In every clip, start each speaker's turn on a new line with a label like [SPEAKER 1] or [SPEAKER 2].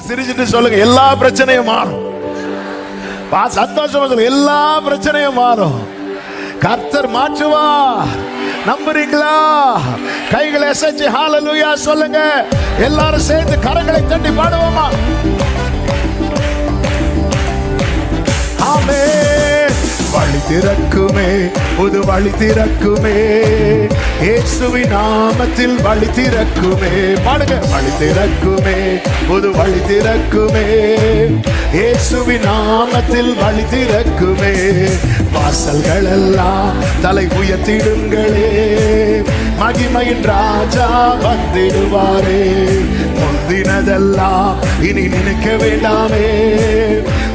[SPEAKER 1] சிரிச்சுட்டு சொல்லுங்க எல்லா பிரச்சனையும் மாறும். பா சந்தோஷமா சொல்லுங்க எல்லா பிரச்சனையும் மாறும். கர்த்தர் மாற்றுவா நம்புறீங்களா? கைகளை செஞ்சு ஹாலலூயா சொல்லுங்க. எல்லாரும் சேர்ந்து கரங்களை தட்டி பாடுவோமா? ஆமே வழி திறக்குமே புது வழி திறக்குமே. இயேசுவின் நாமத்தில் வழி திறக்குமே. பாடுங்க. வழி திறக்குமே புது வழி திறக்குமே. இயேசுவின் நாமத்தில் வழி திறக்குமே. வாசல்கள் எல்லாம் தலை உயர்த்திடுங்களே. மகிமையின் ராஜா வந்திடுவாரே. முந்தினதெல்லாம் இனி நினைக்க வேண்டாமே.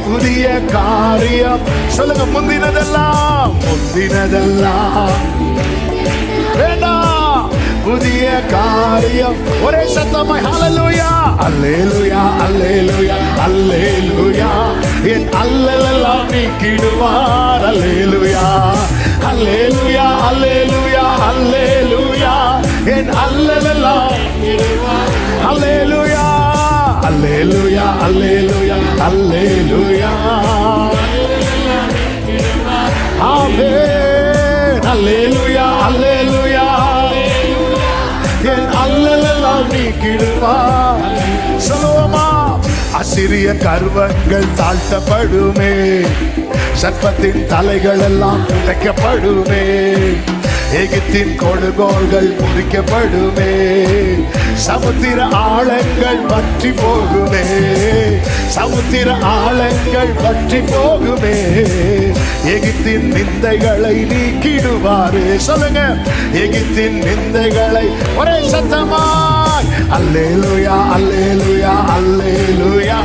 [SPEAKER 1] புதிய காரியம். சொல்லுங்க முந்தினதெல்லாம் முந்தினதெல்லாம். வேண்டாம் புதிய காரியம். ஒரே சத்தமாய் ஹalleluya அல்லேலூயா அல்லேலூயா அல்லேலூயா என் அல்லலெல்லாம் நீக்கிடுவார் அல்லேலூயா அல்லேலூயா அல்லேலூயா அல்லேலூயா என் அல்லலெல்லாம் அல்லேலூயா அல்லேலூயா அல்லேலூயா அல்லேலூயா ஆமென் அல்லேலூயா அல்லேலூயா என் அல்லலெல்லாம் நீக்கிடுவார் சொல்லுவோமா? அசிரிய கர்வங்கள் தாழ்த்தப்படுமே. சர்ப்பத்தின் தலைகள் எல்லாம் உடைக்கப்படுமே. எகிப்தின் கொடுகோள்கள் முறிக்கப்படுமே சமுத்திர ஆழங்கள் பற்றி போகுமே. சமுத்திர ஆழங்கள் பற்றி போகுமே. எகிப்தின் நிந்தைகளை நீக்கிடுவாரு. சொல்லுங்க. எகிப்தின் நிந்தைகளை ஒரே சத்தமாய். அல்லேலூயா அல்லேலூயா அல்லேலூயா.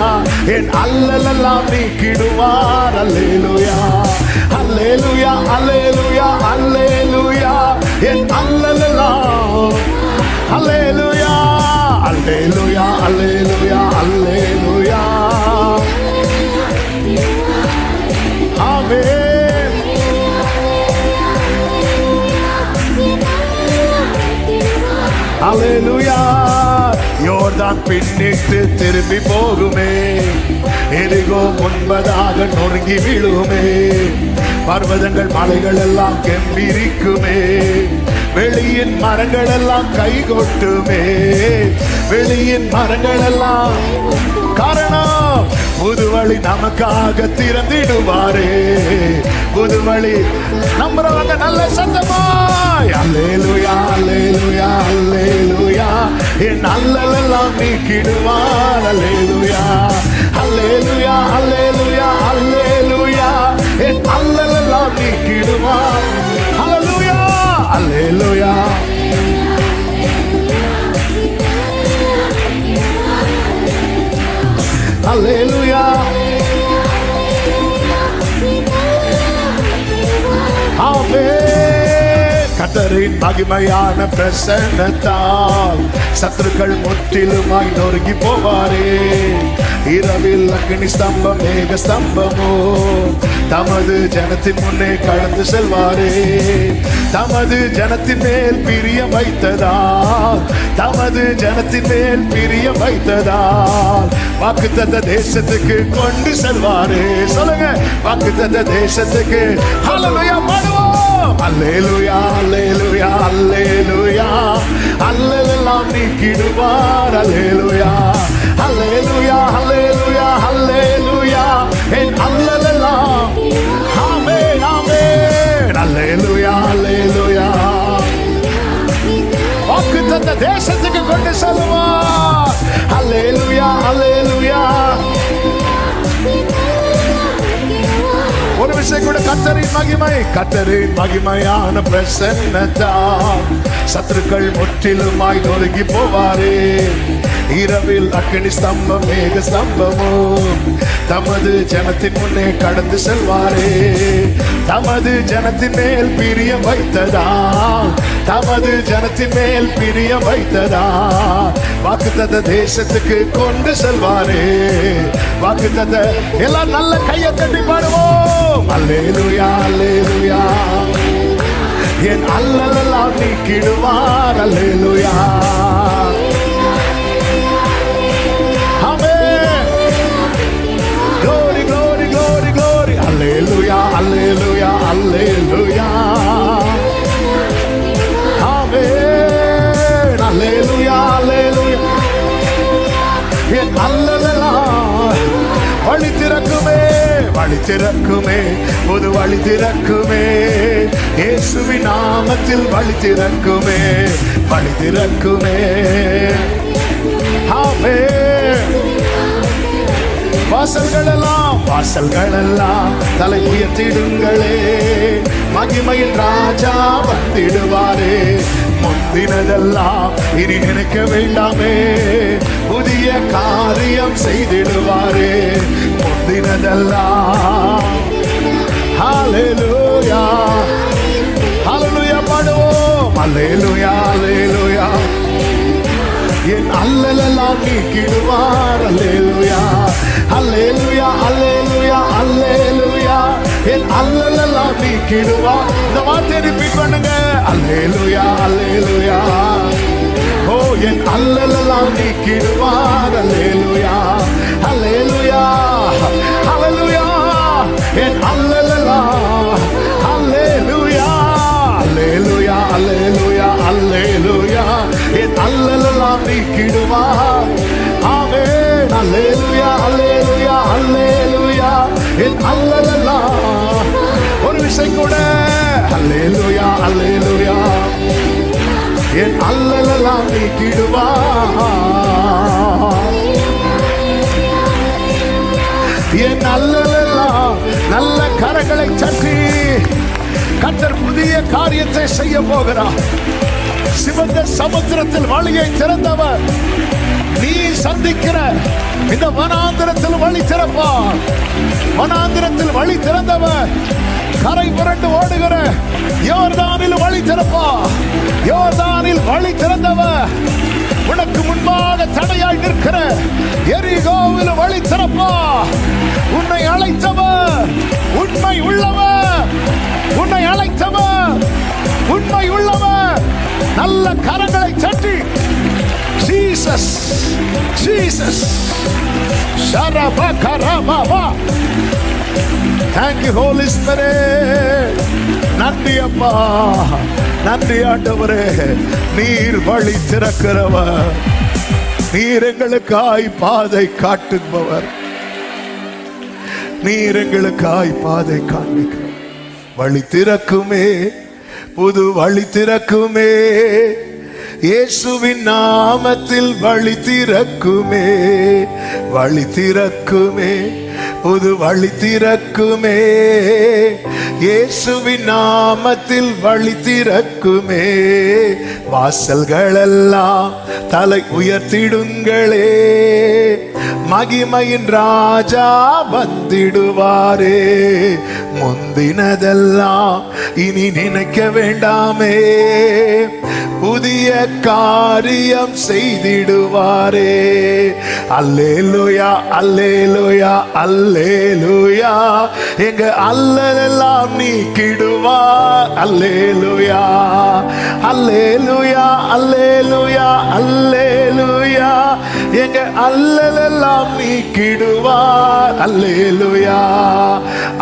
[SPEAKER 1] என் அல்லலெல்லாம் நீக்கிடுவார். அல்லேலூயா அல்லேலூயா அல்லேலூயா அல்ல அல்லேலூயா அல்லேலூயா அல்லேலூயா அல்லேலூயா ஆமென் அல்லேலூயா யோர்தான் பின்னிட்டு திரும்பி போகுமே. எரிகோ முன்பதாக நொறுங்கி விழுமே பர்வதங்கள் மலைகள் எல்லாம் கெம்பிரிக்குமே வெளியின் மரங்கள் எல்லாம் கை கொட்டுமே வெளியின் மரங்கள் எல்லாம் காரணம் புதுவழி நமக்காக திறந்திடுவாரே. புதுவழி நம்புறவங்க நல்ல சத்தமாய் அல்லேலுயா அல்லேலுயா அல்லேலுயா. என் அல்லலெல்லாம் நீக்கிடுவார் அல்லேலுயா அல்லேலுயா அல்லேலுயா அல்லேலுயா. என் அல்லலெல்லாம் நீக்கிடுவார். அல்லேலுயா அல்லேலுயா ஆமென். கர்த்தரின் மகிமையான பிரசன்னத்தால் சத்துருக்கள் முற்றிலுமாய் நொறுங்கி போவாரே. இரவில் அக்னி ஸ்தம்பம் மேக ஸ்தம்பமோ? தமது ஜனத்தின் முன்னே கடந்து செல்வாரே. தமது ஜனத்தின் மேல் பிரியம் வைத்ததா? தமது ஜனத்தின் மேல் பிரியம் வைத்ததால் வாக்கு தந்த தேசத்துக்கு கொண்டு செல்வாரே. சொல்லுங்க வாக்கு தந்த தேசத்துக்கு. ஹalleluya பாடுவோம். அல்லேலுயா அல்லேலூயா அல்லேலூயா. அல்லலெல்லாம் நீக்கிடுவார். அல்லேலுயா. அல்லேலூயா அல்லேலூயா அல்லேலூயா என் அல்லலெல்லாம் ஆமென் ஆமென் அல்லேலூயா அல்லேலூயா வாக்கு தந்த தேசத்துக்கு கொண்டு செல்வார் அல்லேலூயா அல்லேலூயா ஒரு விஷயம் கூட கத்தரின் மகிமை கத்தரின் மகிமையான பிரசன்னதா சத்துருக்கள் முற்றிலுமாய் தொழுகி போவாரே. இரவில் அக்னி ஸ்தம்பம் மேக ஸ்தம்பமோ தமது ஜனத்தின் முன்னே கடந்து செல்வாரே. தமது ஜனத்தின் மேல் பிரியம் வைத்ததா? தமது ஜனத்தின் மேல் பிரியம் வைத்ததா? வாக்கு தந்த தேசத்துக்கு கொண்டு செல்வாரே. வாக்கு தந்த எல்லாம் நல்ல கையை தட்டி பாடுவோம். அல்லேலுயா அல்லேலுயா. என் அல்லலெல்லாம் நீக்கிடுவார். அல்லேலுயா. வழி திறக்குமே புது வழி திறக்குமே. இயேசுவி நாமத்தில் வழி திறக்குமே வழி திறக்குமே. ஆமென் வாசல்கள் எல்லாம் வாசல்கள் எல்லாம் தலை உயர்த்திடுங்களே. மகிமையில் ராஜா வந்திடுவாரே. முந்தினதெல்லாம் இனி நினைக்க வேண்டாமே. புதிய காரியம் செய்திடுவாரே. முந்தினதெல்லாம் ஹalleluya ஹalleluya பாடுவோம். ஹalleluya ஹalleluya என் அல்லலெல்லாம் நீக்கிடுவார். அல்லேலுயா அல்லேலுயா அல்லேலுயா அல்லேலுயா என் அல்லலெல்லாம் நீக்கிடுவார். இந்த வார்த்தை ரிப்பீட் பண்ணுங்க. அல்லேலுயா அல்லேலுயா ஓ என் அல்லலெல்லாம் நீக்கிடுவார். அல்லேலுயா அல்லேலுயா அல்லேலுயா என் அல்லலெல்லாம் அல்லேலுயா அல்லேலுயா அல்லேலுயா அல்லேலுயா என் அல்லலெல்லாம் நீக்கிடுவார் ஆமென் அல்லேலுயா அல்லேலுயா அல்லேலுயா என் அல்லலெல்லாம் ஒரு விஷயம் கூட. அல்லேலுயா அல்லேலுயா என் அல்லலெல்லாம் நீக்கிடுவார் என் அல்லலெல்லாம் நல்ல கரங்களை சற்றி கத்தர் புதிய காரியத்தை செய்ய போகிறார். சிவந்த சமுத்திரத்தில் வழியை திறந்தவர். நீ சந்திக்கிற இந்த வனாந்திரத்தில் வழி திறப்பார். வனாந்திரத்தில் வழி திறந்தவர். கரை புரண்டு ஓடுகிற யோர்தானில் வழி திறப்பா யோர்தானில் வழி திறந்தவர். உனக்கு முன்பாக தடையாய் நிற்கிற எரிகோவில் வழி சிறப்பா. உன்னை அழைத்தவர் உண்மை உள்ளவர். உன்னை அழைத்தவர் உண்மை உள்ளவர். நல்ல கரங்களை சட்டி ஜீசஸ் ஜீசஸ் ஷரப கரபா தேங்க்யூ ஹோலி ஸ்பிரிட் நன்றி அப்பா. நன்றி ஆண்டவரே. நீர் வழி திறக்கிறவர். நீர் எங்களுக்காய் பாதை காட்டுபவர். நீர் எங்களுக்காய் பாதை காண்பிக்கிறவர் வழி திறக்குமே புது வழி திறக்குமே. இயேசுவின் நாமத்தில் வழி திறக்குமே வழி திறக்குமே. புது வழி திறக்குமே. இயேசுவின் நாமத்தில் வழி திறக்குமே. வாசல்களெல்லாம் தலை உயர்த்திடுங்களே. மகிமையின் ராஜா வந்திடுவாரே முந்தினதெல்லாம் இனி நினைக்க வேண்டாமே. புதிய காரியம் செய்திடுவாரே. அல்லேலுயா அல்லேலுயா அல்லேலுயா. எங்க அல்லலெல்லாம் நீக்கிடுவார். அல்லேலுயா அல்லே அல்லலெல்லாம் நீக்கிடுவார். அல்லேலுயா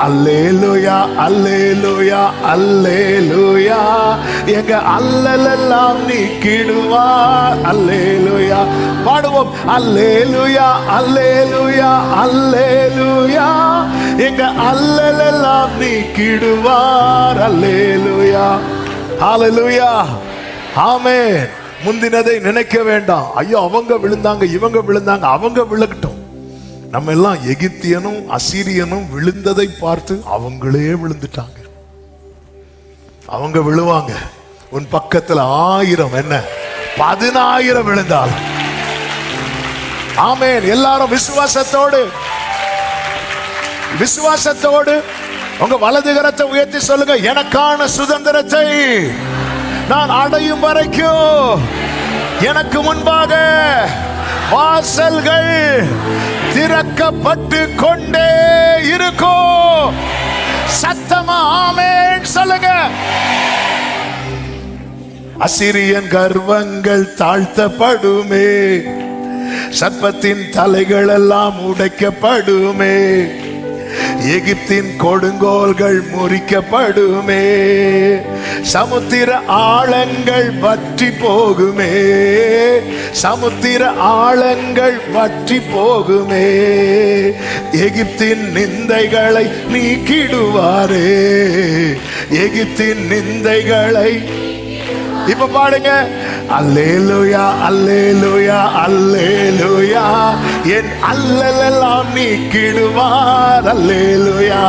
[SPEAKER 1] அல்லேலுயா அல்லேலுயா அல்லேலுயா. எங்க அல்லலெல்லாம் நீக்கிடுவார். அல்லேலுயா. பாடுவோம். அல்லேலுயா அல்லேலுயா அல்லேலுயா. எங்க அல்லலெல்லாம் நீக்கிடுவார். அல்லேலுயா. ஹalleluya. ஆமென். முந்தினதை நினைக்க வேண்டாம். ஐயோ அவங்க விழுந்தாங்க இவங்க விழுந்தாங்க அவங்க விழுகட்டும். நம்ம எல்லாம் எகிப்தியனும் அசிரியனும் விழுந்ததை பார்த்து அவங்களே விழுந்துட்டாங்க. அவங்க விழுவாங்க. உன் பக்கத்துல ஆயிரம் என்ன? பதினாயிரம் விழுந்தால். ஆமேன். எல்லாரும் விசுவாசத்தோடு. விசுவாசத்தோடு. உங்க வலதுகரத்தை உயர்த்தி சொல்லுங்க. எனக்கான சுதந்திரத்தை. நான் அடையும் வரைக்கும் எனக்கு முன்பாக வாசல்கள் திறக்கப்பட்டு கொண்டே இருக்கும். சத்தமா ஆமேன். சொல்லுங்க. அசிரியன் கர்வங்கள் தாழ்த்தப்படுமே. சர்ப்பத்தின் தலைகள் எல்லாம் உடைக்கப்படுமே. எகிப்தின் கொடுங்கோல்கள் முறிக்கப்படுமே. சமுத்திர ஆழங்கள் வற்றி போகுமே. சமுத்திர ஆழங்கள் வற்றி போகுமே. எகிப்தின் நிந்தைகளை நீக்கிடுவாரே. எகிப்தின் நிந்தைகளை இப்ப பாடுங்க அல்லேலுயா அல்லேலுயா அல்லேலுயா என் அல்லலெல்லாம் நீக்கிடுவார். அல்லேலுயா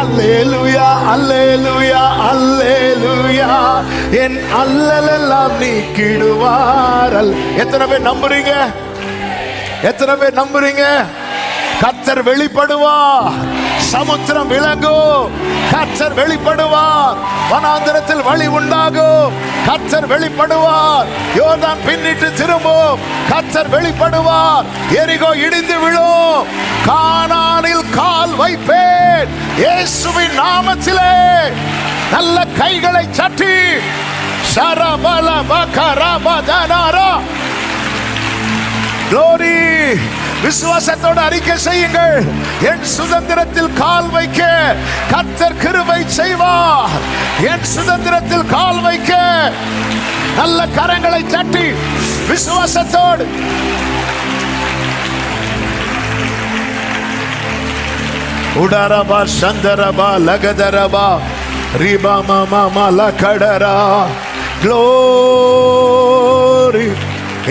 [SPEAKER 1] அல்லேலுயா அல்லேலுயா அல்லேலுயா என் அல்லலெல்லாம் நீக்கிடுவார். அல் எத்தனை பேர் நம்புறீங்க? எத்தனை பேர் நம்புறீங்க? கத்தர் வெளிப்படுவார். சமுத்திரம் விளங்கும் கர்த்தர் வெளிப்படுவார். வனாந்திரத்தில் வழி உண்டாகும். கர்த்தர் வெளிப்படுவார். யோர்தான் பின்னிட்டு திரும்பும். கர்த்தர் வெளிப்படுவார். எரிகோ இடிந்து விழும். கானானில் கால் வைப்பேன். இயேசுவின் நாமத்திலே. நல்ல கைகளை சட்டி. சரபல பகரபதனாரா Glory. விசுவாசத்தோடு அறிக்கை செய்யுங்கள். என் சுதந்திரத்தில் கால் வைக்க கத்தர் கிருபை செய்வார் என் சுதந்திரத்தில் கால் வைக்க நல்ல கரங்களை தட்டி விசுவாசத்தோடு. உடாரபா சந்தரபா லகதரபா ரிபா மாமா மல கடரா. க்ளோரி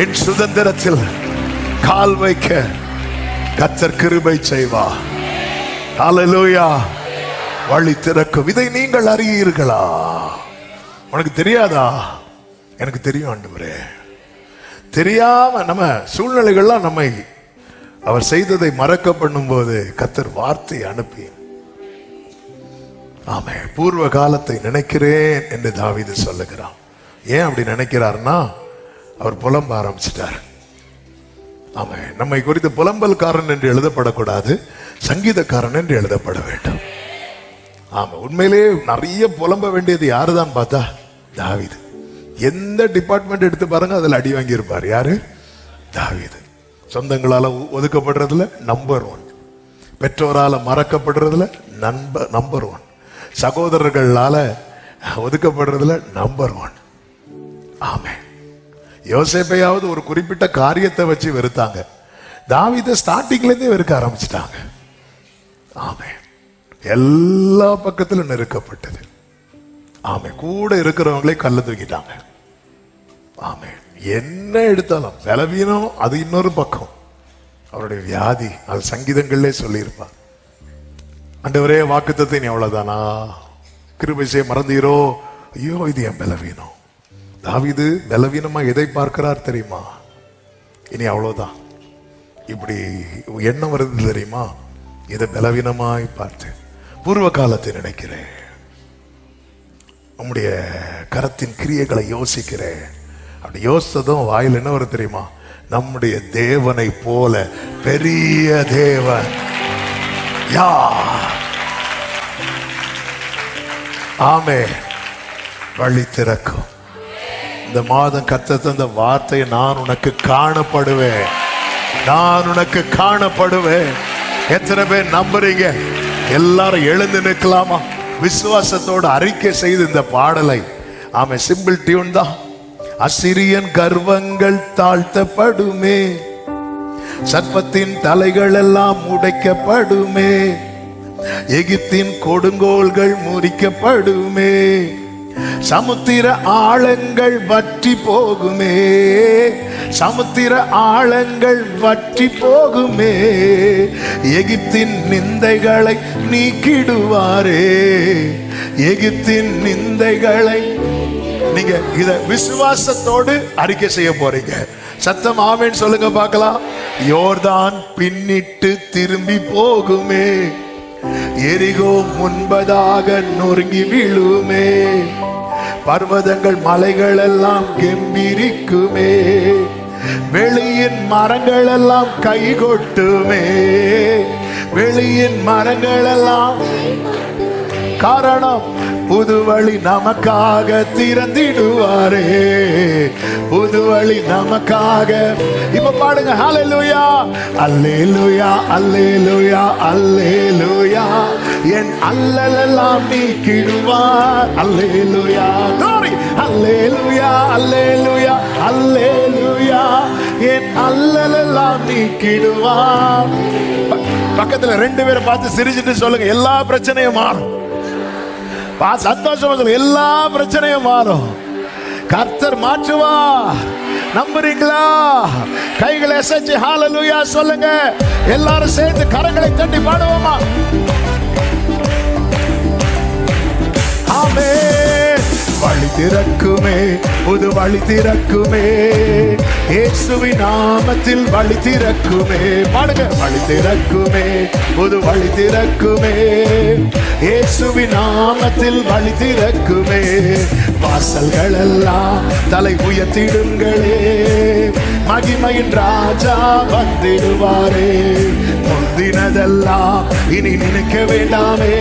[SPEAKER 1] என் சுதந்திரத்தில் கால் வைக்க. கத்தர் கிருபை செய்வா. காலலோயா வழி திறக்கும். இதை நீங்கள் அறியீர்களா? உனக்கு தெரியாதா? எனக்கு தெரியும் ஆண்டவரே. தெரியாம நம்ம சூழ்நிலைகள்லாம் நம்மை அவர் செய்ததை மறக்க பண்ணும்போது கத்தர் வார்த்தை அனுப்பி. ஆமே பூர்வ காலத்தை நினைக்கிறேன் என்று தாவீது சொல்லுகிறான். ஏன் அப்படி நினைக்கிறார்னா அவர் புலம்ப ஆரம்பிச்சிட்டார். ஆமாம் நம்மை குறித்து புலம்பல்காரன் என்று எழுதப்படக்கூடாது சங்கீதக்காரன் என்று எழுதப்பட வேண்டும். ஆமா உண்மையிலே நிறைய புலம்ப வேண்டியது யாருதான் பார்த்தா? தாவீது. எந்த டிபார்ட்மெண்ட் எடுத்து பாருங்க அதில் அடி வாங்கியிருப்பார். யாரு? தாவீது. சொந்தங்களால் ஒ- ஒதுக்கப்படுறதுல நம்பர் ஒன் பெற்றோரால் மறக்கப்படுறதுல நம்ப நம்பர் ஒன் சகோதரர்களால் ஒதுக்கப்படுறதுல நம்பர் ஒன் ஆமே யோசேப்பையாவது ஒரு குறிப்பிட்ட காரியத்தை வச்சு வெறுத்தாங்க. தாவித ஸ்டார்டிங்லேருந்தே வெறுக்க ஆரம்பிச்சிட்டாங்க. ஆமே எல்லா பக்கத்திலும் நெருக்கப்பட்டது. ஆமே கூட இருக்கிறவங்களே கல்ல தூக்கிட்டாங்க. ஆமே என்ன எடுத்தாலும் பலவீனம் அது இன்னொரு பக்கம். அவருடைய வியாதி அது சங்கீதங்கள்லே சொல்லியிருப்பார். ஒரே வாக்குத்தத்தை நீ அவ்வளவுதானா? கிருபை செய்ய மறந்தீரோ? ஐயோ இது என் பலவீனம் தாவிது பலவீனமா எதை பார்க்கிறார் தெரியுமா? இனி அவ்வளவுதான். இப்படி எண்ணம் வருது தெரியுமா? இதை பலவீனமாய் பார்த்து பூர்வ காலத்தை நினைக்கிறேன். நம்முடைய கரத்தின் கிரியைகளை யோசிக்கிறேன். அப்படி யோசித்ததும் வாயில் என்ன வரும் தெரியுமா? நம்முடைய தேவனை போல பெரிய தேவன். யா ஆமே வழி திறக்கும். இந்த மாதம் கத்த தந்த வார்த்தையை நான் உனக்கு காணப்படுவேன். நான் உனக்கு காணப்படுவேன். எத்தனை பேர் நம்புறீங்க? எல்லாரும் எழுந்து நிற்கலாமா? விசுவாசத்தோடு அறிக்கை செய்து இந்த பாடலை. ஆமை சிம்பிள் டியூன் தான். அசிரியன் கர்வங்கள் தாழ்த்தப்படுமே. சர்ப்பத்தின் தலைகள் எல்லாம் உடைக்கப்படுமே. எகிப்தின் கொடுங்கோல்கள் முறிக்கப்படுமே. சமுத்திர ஆழங்கள் வற்றி போகுமே. சமுத்திர ஆழங்கள் வற்றி போகுமே. எகிப்தின் நிந்தைகளை நீக்கிடுவாரே. எகிப்தின் நிந்தைகளை நீங்க இத விசுவாசத்தோடு அறிக்கை செய்ய போறீங்க. சத்தம் ஆமேன்னு சொல்லுங்க பார்க்கலாம். யோர்தான் பின்னிட்டு திரும்பி போகுமே. எரிகோ முன்பதாக நொறுங்கி விழுமே. பர்வதங்கள் மலைகள் எல்லாம் கெம்பிரிக்குமே. வெளியின் மரங்கள் எல்லாம் கை கொட்டுமே. வெளியின் மரங்கள் எல்லாம் காரணம் புது வழி நமக்காக திறந்திடுவாரே. புது வழி நமக்காக. இப்ப பாடுங்க ஹalleluya அல்லேலூயா அல்லேலூயா அல்லேலூயா என் அல்லலெல்லாம் நீக்கிடுவார். அல்லேலூயா glory அல்லேலுயா அல்லேலுயா அல்லேலுயா என் அல்லலெல்லாம் நீக்கிடுவார். பக்கத்துல ரெண்டு பேரை பார்த்து சிரிச்சிட்டு சொல்லுங்க எல்லா பிரச்சனையும் மாறும். சந்தோஷமா எல்லா பிரச்சனையும் மாறும். கர்த்தர் மாற்றுவா நம்புறீங்களா? கைகளை செஞ்சு ஹால லூயா சொல்லுங்க. எல்லாரும் சேர்ந்து கரங்களை தட்டி பாடுவோமா? ஆமே வழி திறக்குமே புது வழி திறக்குமே. இயேசுவின் நாமத்தில் வழி திறக்குமே. பாடுங்க வழி திறக்குமே புது வழி திறக்குமே. இயேசுவின் நாமத்தில் வழி திறக்குமே. வாசல்கள் எல்லாம் தலை உயர்த்திடுங்களே. மகிமையின் ராஜா வந்திடுவாரே. முந்தினதெல்லாம் இனி நினைக்க வேண்டாமே.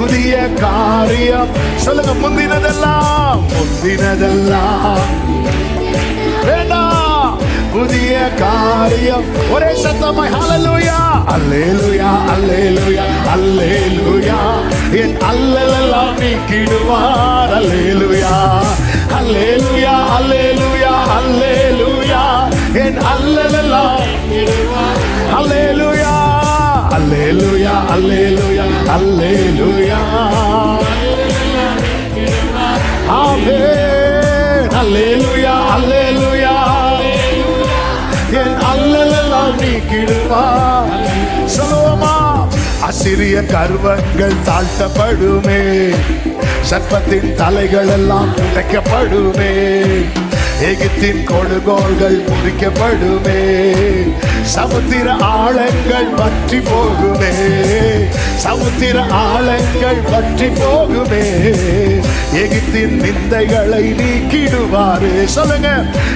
[SPEAKER 1] புதிய காரியம். சொல்லுங்க முந்தினதெல்லாம். முந்தினதெல்லாம். வேண்டாம். புதிய காரியம். ஒரே சத்தமாய் ஹalleluya அல்லேலூயா அல்லேலூயா அல்லேலூயா என் அல்லலெல்லாம் நீக்கிடுவார். அல்லேலூயா அல்லேலூயா அல்லேலூயா அல்லேலூயா என் அல்லலெல்லாம் அல்லேலூயா அல்லேலுயா அல்லேலுயா அல்லேலுயா ஆமே அல்லேலுயா அல்லேலுயா என் அல்லலெல்லாம் நீக்கிடுவா சொல்லுவோமா? அசிரிய கர்வங்கள் தாழ்த்தப்படுமே. சர்ப்பத்தின் தலைகள் எல்லாம் உடைக்கப்படுமே. எகிப்தின் கொடுகோள்கள் முடிக்கப்படுமே சமுத்திர ஆழங்கள் பற்றி போகுமே. சமுத்திர ஆழங்கள் பற்றி போகுமே. எகிப்தின் நிந்தைகளை நீக்கிடுவாரு. சொல்லுங்க.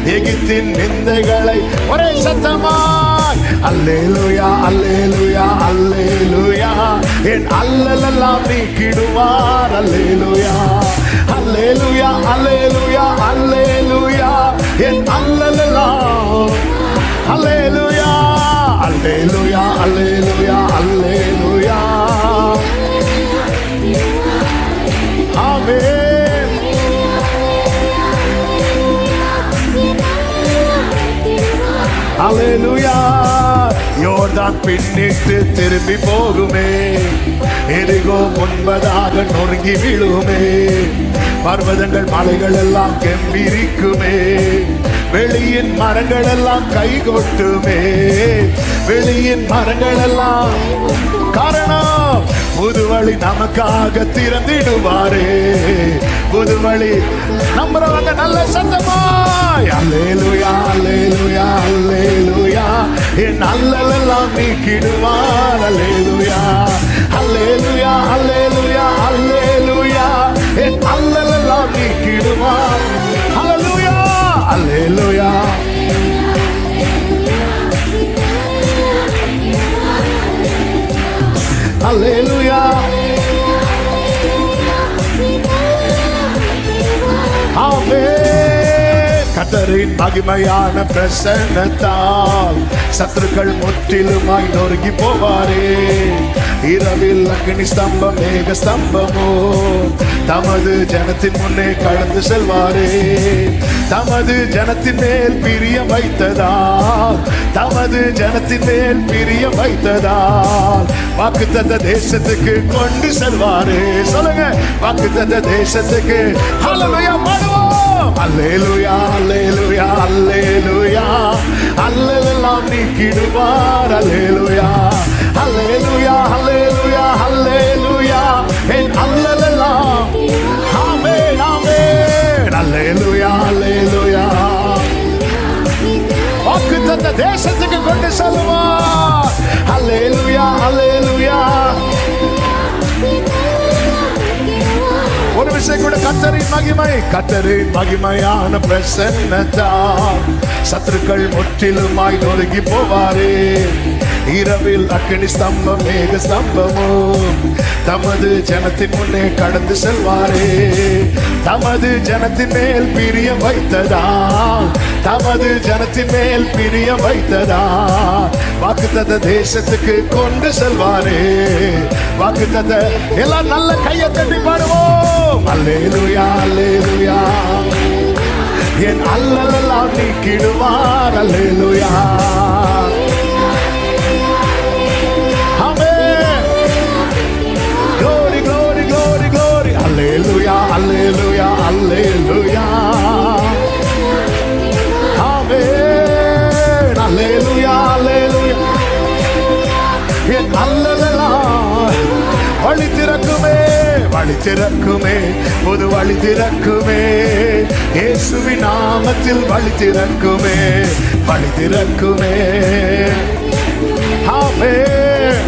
[SPEAKER 1] எகிப்தின் நிந்தைகளை ஒரே சத்தமாய். அல்லேலுயா அல்லேலுயா அல்லேலுயா. என் அல்லலெல்லாம் நீக்கிடுவார். அல்லேலுயா அல்லேலுயா அல்லேலுயா அல்லேலுயா. என் அல்லலெல்லாம் அல்லேலுயா அல்லேலுயா அல்லேலுயா அல்லேலுயா ஆமென் அல்லேலுயா யோர்தான் பின்னிட்டு திரும்பி போகுமே. எரிகோ முன்பதாக நொறுங்கி விழுமே. பர்வதங்கள் மலைகள் எல்லாம் கெம்பிரிக்குமே. வெளியின் மரங்கள் எல்லாம் கை கொட்டுமே வெளியின் மரங்கள் எல்லாம் காரணம் புது வழி நமக்காக திறந்திடுவாரே. புது வழி நம்புறவங்க நல்ல சத்தமாய் அல்லேலுயா அல்லேலுயா அல்லேலுயா. என் அல்லலெல்லாம் நீக்கிடுவார் அல்லேலுயா அல்லேலுயா அல்லேலுயா அல்லேலுயா. என் அல்லலெல்லாம் நீக்கிடுவார் அல்லேலுயா அல்லேலுயா அல்லேலுயா கத்தரின் மகிமையான பிரசன்னத்தால் சத்துருக்கள் முற்றிலுமாய் நொறுங்கி போவாரே. இரவில் அக்னி ஸ்தம்பம் மேக ஸ்தம்பமோ? தமது ஜனத்தின் முன்னே கடந்து செல்வாரே. தமது ஜனத்தின் மேல் பிரிய வைத்ததால் தமது ஜனத்தின் மேல் பிரிய வைத்ததால் தந்த தேசத்துக்கு கொண்டு செல்வாரே. சொல்லுங்க வாக்கு தந்த தேசத்துக்கு. ஹalleluya பாடுவோம் அல்லேலுயா அல்லேலூயா அல்லேலூயா. அல்லலெல்லாம் நீக்கிடுவார். அல்லேலுயா. அல்லேலூயா அல்லேலூயா அல்லேலூயா என் அல்லலெல்லாம் ஆமென் ஆமென் அல்லேலூயா அல்லேலூயா வாக்கு தந்த தேசத்துக்கு கொண்டு செல்வார் அல்லேலூயா அல்லேலூயா ஒரு விஷயம் கூட கத்தரின் மகிமை கத்தரின் மகிமையான பிரசன்னதா சத்துருக்கள் முற்றிலுமாய் நொறுங்கி போவாரே. இரவில் அக்னி ஸ்தம்பம் மேக ஸ்தம்பமும். தமது ஜனத்தின் முன்னே கடந்து செல்வாரே. தமது ஜனத்தின் மேல் பிரியம் வைத்ததா? தமது ஜனத்தின் மேல் பிரியம் வைத்ததா? வாக்கு வாக்குத்தத்த தேசத்துக்கு கொண்டு செல்வாரே. வாக்கு வாக்குத்தத்த எல்லாம் நல்ல கையை தட்டி பாடுவோம். அல்லேலுயா அல்லேலுயா. என் அல்லலெல்லாம் நீக்கிடுவார். அல்லேலுயா. திறக்குமே ஒரு வழி திறக்குமே இயேசுவி நாமத்தில் வழி திறக்குமே வழி திறக்குமே ஆமென்.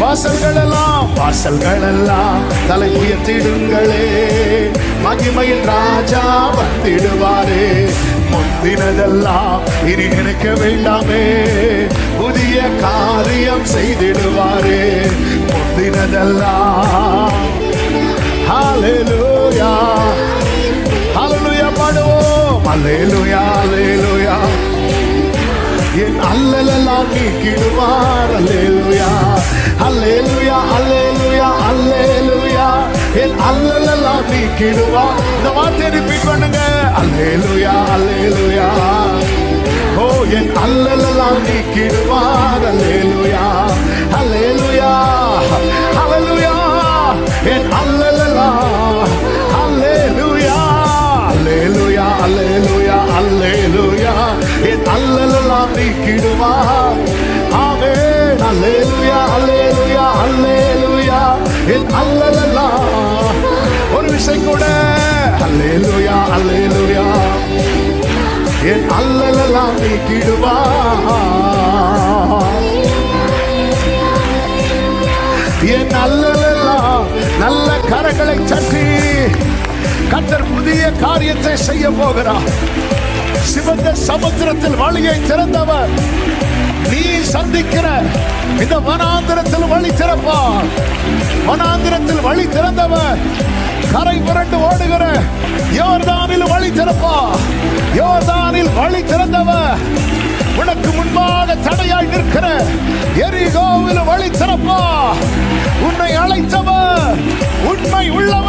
[SPEAKER 1] வாசல்கள் எல்லாம் வாசல்கள் எல்லாம் தலை உயர்த்திடுங்களே மகிமையின் ராஜா வந்திடுவாரே. முந்தினதெல்லாம் இனி நினைக்க வேண்டாமே. புதிய காரியம் செய்திடுவாரே. முந்தினதெல்லாம் ஹalleluya ஹalleluya பாடுவோம். ஹalleluya ஹalleluya என் அல்லலெல்லாம் நீக்கிடுவார். அல்லேலுயா அல்லேலுயா அல்லேலுயா அல்லேலுயா என் அல்லலெல்லாம் நீக்கிடுவா. இந்த வார்த்தையை ரிப்பீட் பண்ணுங்க. அல்லேலுயா அல்லேலுயா. ஓ என் அல்லலெல்லாம் நீக்கிடுவா. அல்லேலுயா அல்லேலுயா. அல்லேலுயா. என் அல்லலெல்லாம் அல்லேலுயா. அல்லேலுயா அல்லேலுயா அல்லேலுயா. என் அல்லலெல்லாம் நீக்கிடுவா. ஆமென். அல்லேலுயா அல்லேலுயா அல்லேலுயா. என் அல்லலெல்லாம் கூட அல்லேலுயா அல்லேலுயா. என் அல்லலெல்லாம் நீக்கிடுவார் என் அல்லலெல்லாம் நல்ல கரங்களை சற்றி கத்தர் புதிய காரியத்தை செய்ய போகிறார் சிவந்த சமுத்திரத்தில் வழியை திறந்தவர். நீ சந்திக்கிற இந்த வனாந்திரத்தில் வழி திறப்பார். வனாந்திரத்தில் வழி திறந்தவர். கரை புரண்டு ஓடுகிற யோர்தானில் வழி திறப்பா. யோர்தானில் வழி திறந்தவ. உனக்கு முன்பாக தடையாய் நிற்கிற எரிகோவில் வழி திறப்பா. உன்னை அழைத்தவ உண்மை உள்ளவ.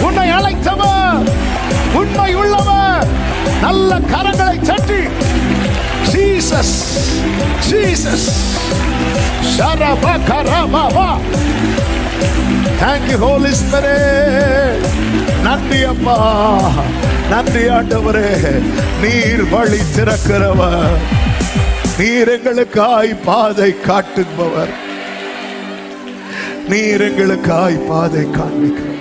[SPEAKER 1] உன்னை அழைத்தவ உண்மை உள்ளவ. நல்ல கரங்களை சட்டி ஜீசஸ் ஜீசஸ் ஷரப கரபா தேங்க்யூ ஹோலி ஸ்பிரிட் நன்றி அப்பா. நன்றி ஆண்டவரே. நீர் வழி திறக்கிறவர். நீர் எங்களுக்காய் பாதை காட்டுபவர். நீர் எங்களுக்காய் பாதை காண்பிக்கிறவர்.